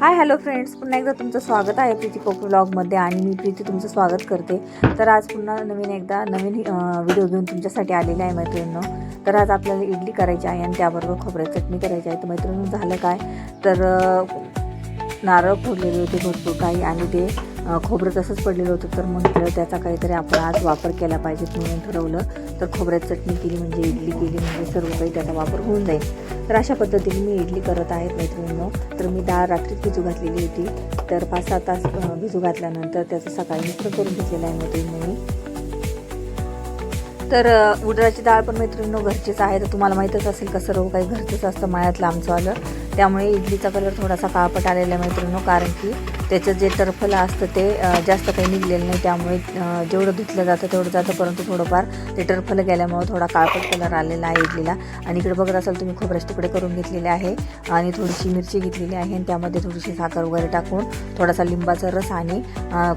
Hi hello friends पुन्हा एकदा तुमचं स्वागत आहे प्रीती कोकू ब्लॉगमध्ये आणि मी प्रीती तुमचं स्वागत करते. तर आज पुन्हा नवीन एकदा नवीन व्हिडिओ घेऊन तुमच्यासाठी आलेले आहे मैत्रिणींनो. तर आज आपल्याला इडली करायची आहे आणि त्याबरोबर खोबऱ्याची चटणी करायची आहे. तर मैत्रिणी झालं काय? तर नारळ फोडलेले होते भरपूर काही आणि ते खोबरं तसंच पडलेलं होतं. तर म्हटलं त्याचा काहीतरी आपण आज वापर केला पाहिजे म्हणून ठरवलं. तर खोबऱ्यात चटणी केली म्हणजे इडली केली म्हणजे सर्व काही त्याचा वापर होऊन जाईल. तर अशा पद्धतीने मी इडली करत आहे मैत्रिणींनो. तर मी डाळ रात्रीत भिजू घातलेली होती. तर पाच सहा तास भिजू घातल्यानंतर त्याचं सकाळी मिश्रण करून घेतलेलं आहे मैत्रिणींनी. तर उडदाची डाळ पण मैत्रिणींनो घरचीच आहे. तर तुम्हाला माहीतच असेल का सर्व काही घरचंच असतं मायातलं आमचं आलं. त्यामुळे इडलीचा कलर थोडासा काळपट आलेला आहे मैत्रिणींनो कारण की त्याचं जे टरफलं असतं ते जास्त काही निघलेलं नाही. त्यामुळे जेवढं धुतलं जातं तेवढं जातं परंतु थोडंफार ते टरफलं गेल्यामुळे थोडा काळपट कलर आलेला आहे इडलीला. आणि इकडे बघत असाल तुम्ही खोबऱ्याचे तुकडे करून घेतलेले आहे आणि थोडीशी मिरची घेतलेली आहे आणि त्यामध्ये थोडीशी साखर वगैरे टाकून थोडासा लिंबाचा रस आणि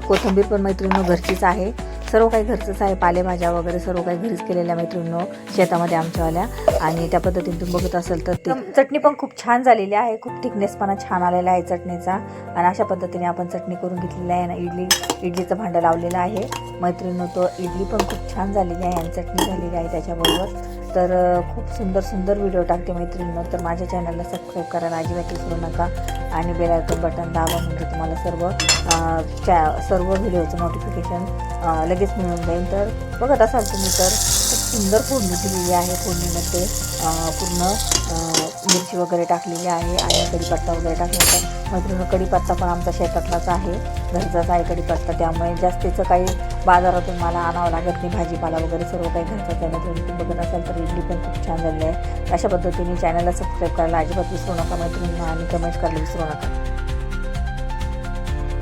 कोथिंबीर पण मैत्रिणींनो घरचीच आहे. सर्व काही घरचंच आहे पालेभाज्या वगैरे सर्व काही घरीच केलेल्या मैत्रिणींनो शेतामध्ये आमच्यावाल्या. आणि त्या पद्धतीने तुम्ही बघत असाल तर ते. चटणी पण खूप छान झालेली आहे खूप थिकनेसपणा छान आलेला आहे चटणीचा. आणि अशा पद्धतीने आपण चटणी करून घेतलेली आहे ना इडली इडलीचं भांडं लावलेलं आहे. मैत्रिणींनो तो इडली पण खूप छान झालेली आहे आणि चटणी झालेली आहे त्याच्याबरोबर. तर खूप सुंदर सुंदर व्हिडिओ टाकते मैत्रिणींनो. तर माझ्या चॅनलला सबस्क्राईब करायला अजिबात विसरू नका. आणि बेलायकन बटन दाबा म्हणजे तुम्हाला सर्व चॅ च्या सर्व व्हिडिओचं नोटिफिकेशन लगेच मिळून जाईल. तर बघत असाल तुम्ही तर खूप सुंदर फोडणी दिलेली आहे फोडणीमध्ये. पूर्ण मिरची वगैरे टाकलेली आहे आणि कढीपत्ता वगैरे टाकला आहे. मैत्रिणी कडीपत्ता पण आमचा शेतातलाच आहे. घरचाच आहे कडीपत्ता त्यामुळे जास्तीचं काही बाजारातून मला आणावं लागत नाही. भाजीपाला वगैरे सर्व काही घरचाच आहे. मैत्रिणी तुम्ही बघत असाल तर इडली पण खूप छान झाली आहे. अशा पद्धतीने चॅनलला सबस्क्राईब करायला अजिबात विसरू नका. मैत्रिणींना आणि कमेंट करायला विसरू नका.